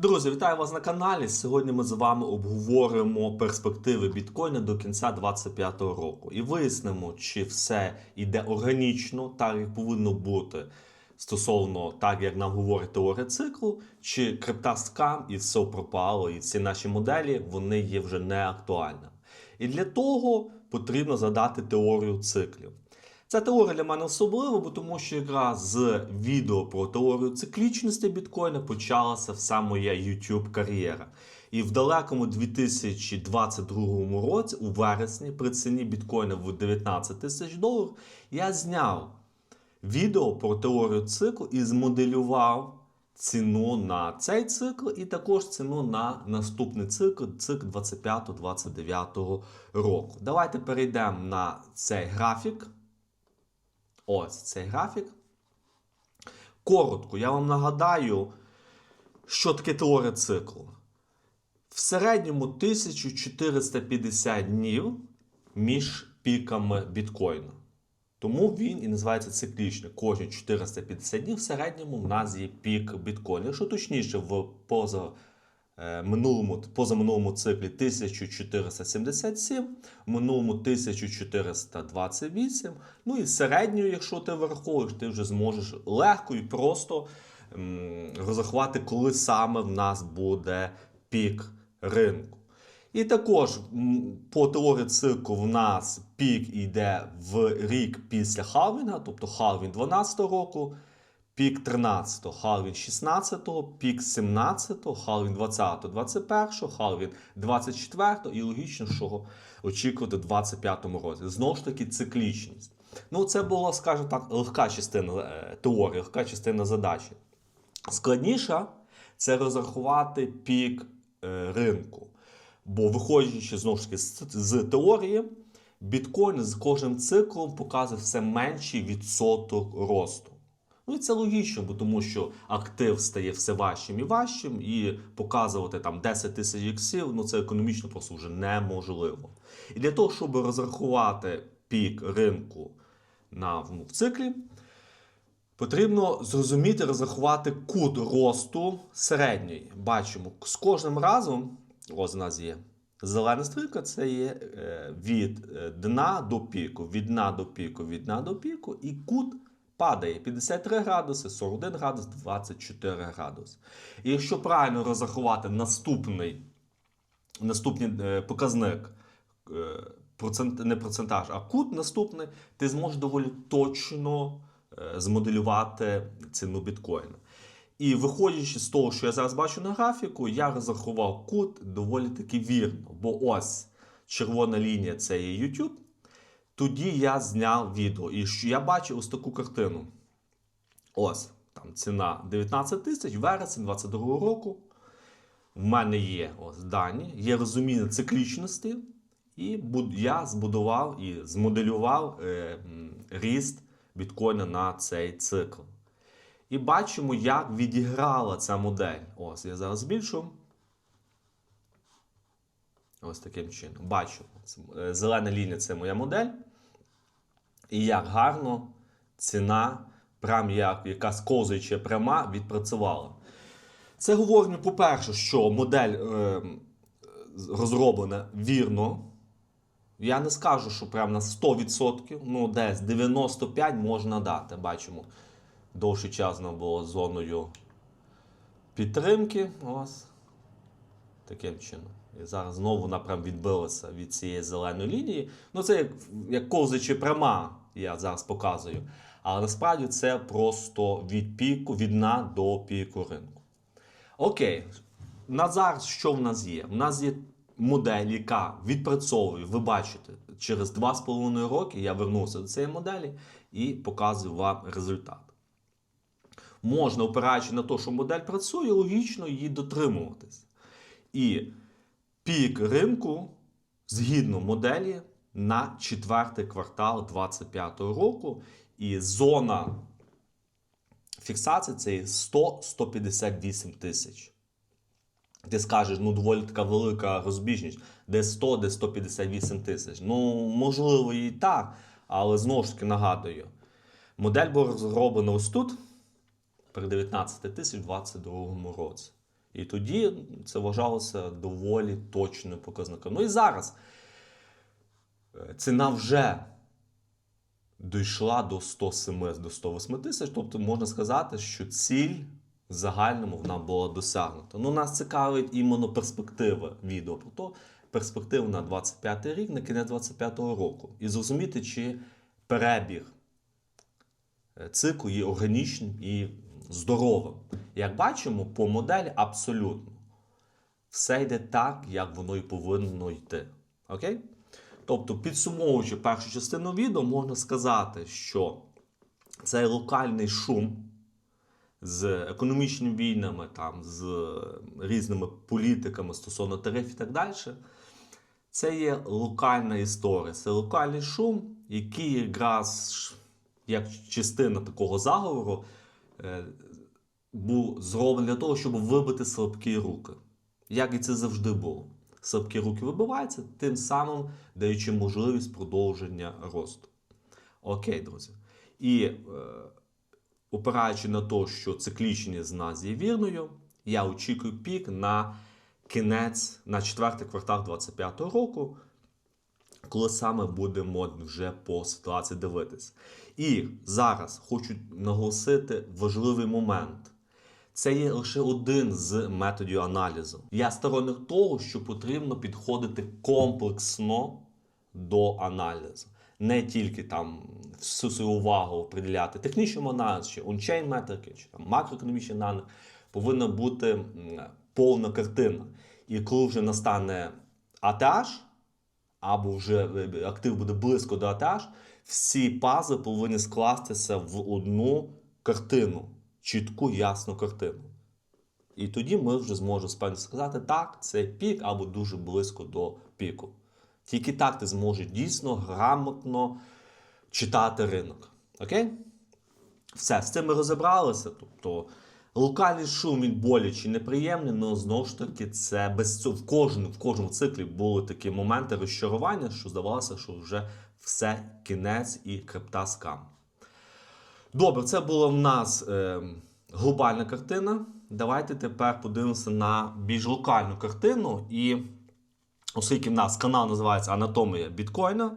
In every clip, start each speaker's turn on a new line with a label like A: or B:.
A: Друзі, вітаю вас на каналі. Сьогодні ми з вами обговоримо перспективи біткоїна до кінця 2025 року і вияснимо, чи все йде органічно, так як повинно бути стосовно так, як нам говорить теорія циклу, чи крипта скам і все пропало, і всі наші моделі вони є вже не актуальними. І для того потрібно задати теорію циклів. Ця теорія для мене особлива, бо тому що якраз з відео про теорію циклічності біткоїна почалася вся моя YouTube кар'єра. І в далекому 2022 році, у вересні, при ціні біткоїна в 19 тисяч доларів, я зняв відео про теорію циклу і змоделював ціну на цей цикл і також ціну на наступний цикл, цикл 25-29 року. Давайте перейдемо на цей графік. Ось цей графік. Коротко, я вам нагадаю, що таке теорія циклу. В середньому 1450 днів між піками біткоїна. Тому він і називається циклічний. Кожні 450 днів в середньому в нас є пік біткоїна. Якщо точніше, в поза минулому, позаминулому циклі 1477, в минулому 1428. Ну і середньою, якщо ти враховуєш, ти вже зможеш легко і просто розрахувати, коли саме в нас буде пік ринку. І також по теорії циклу в нас пік йде в рік після халвінга, тобто халвін 12 року, пік 13, халвін 16-го, пік 17-го, халвін 20-го, 21, халвін 24-го і логічно, що очікувати в 25 році. Знову ж таки, циклічність. Ну, це була, скажімо так, легка частина е, теорії, легка частина задачі. Складніша це розрахувати пік е, ринку. Бо виходячи знову ж таки з теорії, біткоін з кожним циклом показує все менший відсоток росту. Ну і це логічно, бо тому що актив стає все важчим і важчим, і показувати там 10 тисяч іксів, ну це економічно просто вже неможливо. І для того, щоб розрахувати пік ринку на ну, в циклі, Потрібно зрозуміти, розрахувати кут росту середньої. Бачимо, з кожним разом, ось у нас є зелена стрілка, це є е, від е, дна до піку, від дна до піку, від дна до піку, і кут падає 53 градуси, 41 градус, 24 градуси. І якщо правильно розрахувати наступний, наступний е, показник, е, процент, не процентаж, а кут наступний, ти зможеш доволі точно е, змоделювати ціну біткоїна. І виходячи з того, що я зараз бачу на графіку, я розрахував кут доволі таки вірно. Бо ось червона лінія це є YouTube. Тоді я зняв відео. І я бачу ось таку картину. Ось там ціна 19 тисяч, вересень 22 року. В мене є ось дані, є розуміння циклічності, і я збудував і змоделював е, ріст біткоїна на цей цикл. І бачимо, як відіграла ця модель. Ось я зараз збільшу. Ось таким чином. Бачу, е, зелена лінія це моя модель. І як гарно ціна, прям як якась ковзуюча пряма, відпрацювала. Це говорить, по-перше, що модель е, розроблена вірно. Я не скажу, що прям на 100%, ну десь 95 можна дати. Бачимо, довший час нам було зоною підтримки. Ось. Таким чином. І зараз знову вона прям відбилася від цієї зеленої лінії. Ну, це як, як ковзачі пряма, я зараз показую. Але насправді це просто від піку, від дна до піку ринку. Окей, на зараз що в нас є? У нас є модель, яка відпрацьовує, ви бачите, через 2,5 роки я вернувся до цієї моделі і показую вам результат. Можна, опираючи на те, що модель працює, логічно її дотримуватись. І пік ринку згідно моделі на четвертий квартал 2025 року. І зона фіксації це є 100-158 тисяч. Ти скажеш, ну доволі така велика розбіжність, де 100, де 158 тисяч. Ну, можливо, і так, але знову ж таки нагадую, модель була розроблена ось тут при 19 тисяч у 2022 році. І тоді це вважалося доволі точним показником. Ну і зараз ціна вже дійшла до 107 до 108 тисяч. Тобто можна сказати, що ціль в загальному вона була досягнута. Ну, нас цікавить іменно перспектива відео про то, перспектива на 25 рік, на кінець 25-го року. І зрозуміти, чи перебіг е, циклу є органічним і здоровим. Як бачимо, по моделі абсолютно все йде так, як воно і повинно йти. Окей? Тобто, підсумовуючи першу частину відео, можна сказати, що цей локальний шум з економічними війнами, там, з різними політиками стосовно тарифів і так далі, це є локальна історія. Це локальний шум, який якраз як частина такого заговору е, був зроблений для того, щоб вибити слабкі руки. Як і це завжди було. Слабкі руки вибиваються, тим самим даючи можливість продовження росту. Окей, друзі. І е, опираючи на те, що циклічність з нас є вірною, я очікую пік на кінець, на четвертий квартал 2025 року, коли саме будемо вже по ситуації дивитись. І зараз хочу наголосити важливий момент. Це є лише один з методів аналізу. Я сторонник того, що потрібно підходити комплексно до аналізу. Не тільки там всю свою увагу приділяти технічному аналізу, чи ончейн метрики, чи там макроекономічний аналіз. Повинна бути повна картина. І коли вже настане АТH, або вже е, актив буде близько до АТH, всі пази повинні скластися в одну картину, чітку, ясну картину. І тоді ми вже зможемо спевно сказати, так, це пік або дуже близько до піку. Тільки так ти зможеш дійсно грамотно читати ринок. Окей? Все, з цим ми розібралися. Тобто локальний шум він боляче неприємний, але знову ж таки, це без цього в кожному, в кожному циклі були такі моменти розчарування, що здавалося, що вже все кінець і крипта скам. Добре, це була в нас е, глобальна картина. Давайте тепер подивимося на більш локальну картину. І оскільки в нас канал називається Анатомія біткоїна,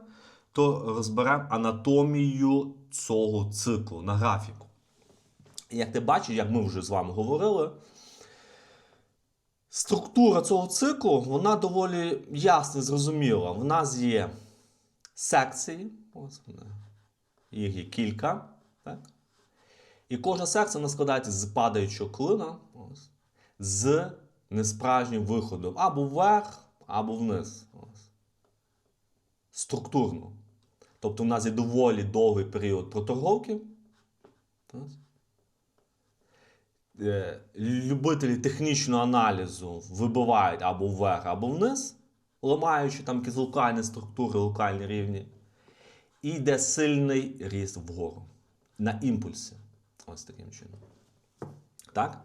A: то розберемо анатомію цього циклу на графіку. Як ти бачиш, як ми вже з вами говорили, структура цього циклу вона доволі ясна і зрозуміла. В нас є секції, ось вони, їх є кілька. Так? І кожна секція вона складається з падаючого клина, ось, з несправжнім виходом або вверх, або вниз. Ось. Структурно. Тобто, у нас є доволі довгий період проторговки. Е, Любителі технічного аналізу вибивають або вверх, або вниз, ламаючи там якісь локальні структури, локальні рівні. І йде сильний ріст вгору на імпульсі. Ось таким чином. Так?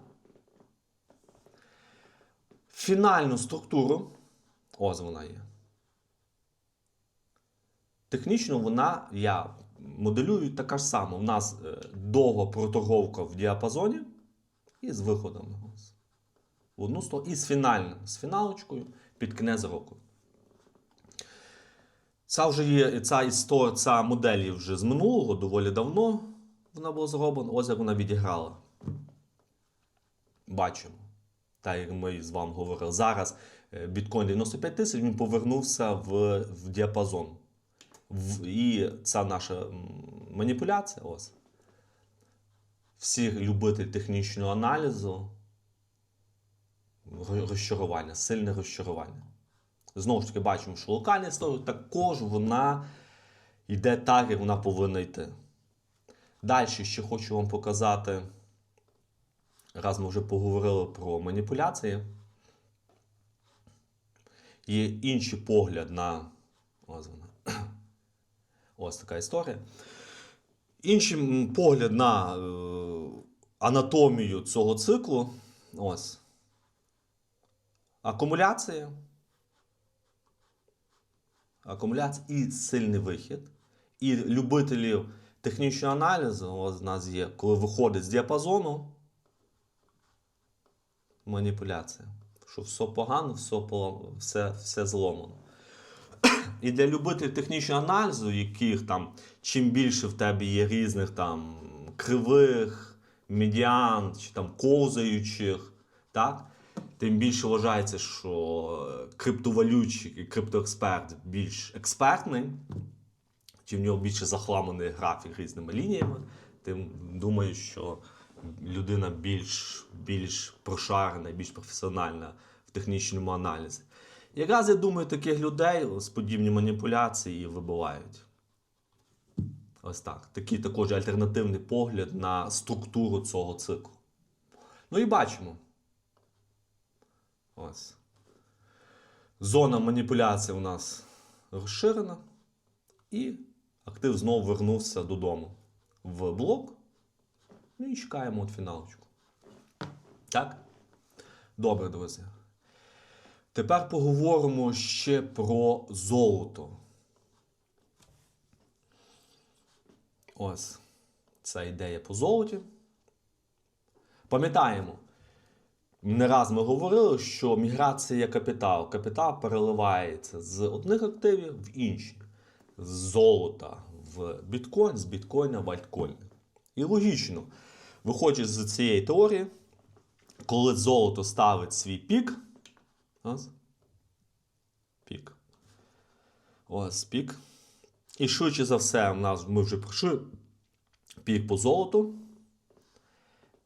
A: Фінальну структуру, ось вона є. Технічно вона, я моделюю така ж сама. У нас е, довга проторговка в діапазоні і з виходами. Ось. В одну сторону і з фінальним, з фіналочкою під кінець року. Ця вже є ця історія, ця модель вже з минулого, доволі давно вона була зроблена. Ось як вона відіграла. Бачимо. Так як ми з вами говорили. Зараз е, біткоін 95 тисяч він повернувся в, в діапазон. В, і ця наша маніпуляція. ось. Всі любителі технічного аналізу. Розчарування, сильне розчарування. Знову ж таки, бачимо, що локальна історія також вона йде так, як вона повинна йти. Далі ще хочу вам показати, раз ми вже поговорили про маніпуляції. Є інший погляд на. Ось вона. Ось така історія. Інший погляд на е, анатомію цього циклу. Ось. Акумуляція. Акумуляція і сильний вихід. І любителів технічного аналізу, у нас є, коли виходить з діапазону, маніпуляція. Що все погано, все, все, все зломано. І для любителів технічного аналізу, яких там чим більше в тебе є різних там кривих, медіан чи там ковзаючих, так? Тим більше вважається, що е, криптовалютчик і криптоексперт більш експертний, чи в нього більше захламаний графік різними лініями, тим думаю, що людина більш, більш прошарена, більш професіональна в технічному аналізі. Якраз я думаю, таких людей з подібні маніпуляції вибивають. Ось так. Такий також альтернативний погляд на структуру цього циклу. Ну і бачимо. Ось. Зона маніпуляції у нас розширена. І актив знову вернувся додому в блок. Ну і чекаємо от фіналочку. Так? Добре, друзі. Тепер поговоримо ще про золото. Ось ця ідея по золоті. Пам'ятаємо, не раз ми говорили, що міграція капіталу. Капітал переливається з одних активів в інші. З золота в біткоін, з біткоїна в альткоін. І логічно, виходячи з цієї теорії, коли золото ставить свій пік, ось, пік. Ось пік. І швидше за все, в нас ми вже пройшли пік по золоту.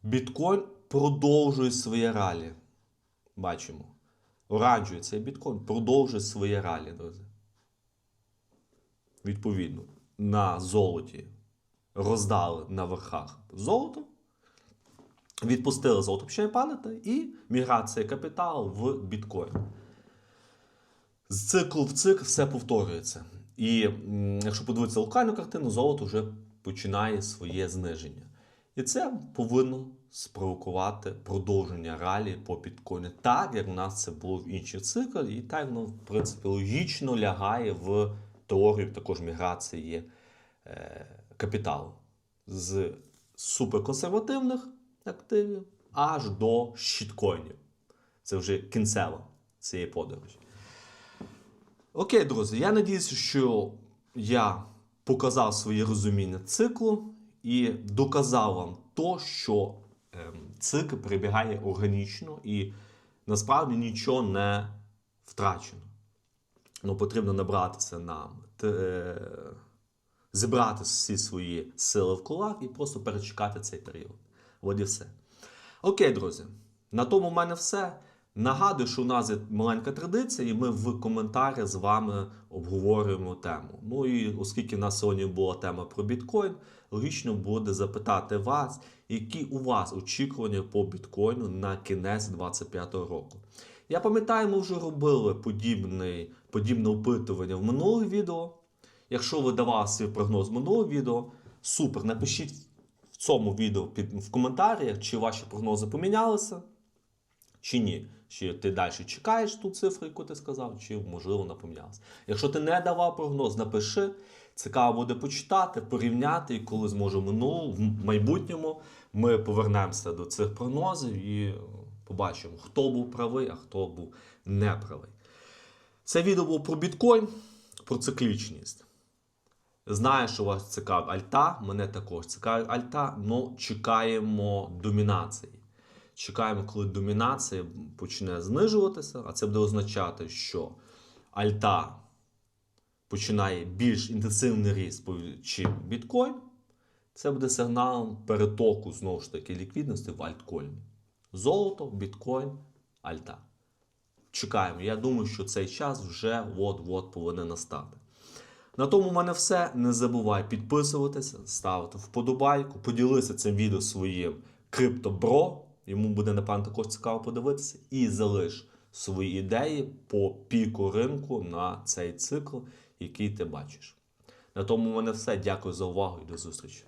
A: Біткоін продовжує своє ралі. Бачимо. Оранжевий цей біткоін продовжує своє ралі, друзі. Відповідно, на золоті роздали на верхах золото. Відпустили золото починає падати, і міграція капіталу в біткоін. З циклу в цикл все повторюється. І якщо подивитися локальну картину, золото вже починає своє зниження. І це повинно спровокувати продовження ралі по біткоїну, так як у нас це було в інших циклах, і так воно, в принципі, логічно лягає в теорію також міграції е, капіталу з суперконсервативних активів аж до щиткоїнів. Це вже кінцева цієї подорожі. Окей, друзі, я надіюся, що я показав своє розуміння циклу і доказав вам то, що ем, цикл прибігає органічно і насправді нічого не втрачено. Ну, потрібно набратися нам, е, зібрати всі свої сили в кулак і просто перечекати цей період. От і все. Окей, друзі. На тому в мене все. Нагадую, що у нас є маленька традиція, і ми в коментарях з вами обговорюємо тему. Ну і оскільки в нас сьогодні була тема про біткоін, логічно буде запитати вас, які у вас очікування по біткоїну на кінець 2025 року. Я пам'ятаю, ми вже робили подібне, подібне опитування в минулих відео. Якщо ви давали свій прогноз минулого відео, супер, напишіть в цьому відео під, в коментарях, чи ваші прогнози помінялися, чи ні. Чи ти далі чекаєш ту цифру, яку ти сказав, чи можливо вона помінялася. Якщо ти не давав прогноз, напиши. Цікаво буде почитати, порівняти, і коли зможемо в в майбутньому ми повернемося до цих прогнозів і побачимо, хто був правий, а хто був неправий. Це відео було про біткоін, про циклічність. Знаю, що вас цікавить альта, мене також цікавить альта, але чекаємо домінації. Чекаємо, коли домінація почне знижуватися, а це буде означати, що альта починає більш інтенсивний ріст, чим біткоін. Це буде сигналом перетоку знову ж таки ліквідності в альткоїні. Золото, біткоін, альта. Чекаємо. Я думаю, що цей час вже от-от повинен настати. На тому в мене все. Не забувай підписуватися, ставити вподобайку, поділися цим відео своїм криптобро. Йому буде, напевно, також цікаво подивитися. І залиш свої ідеї по піку ринку на цей цикл, який ти бачиш. На тому в мене все. Дякую за увагу і до зустрічі.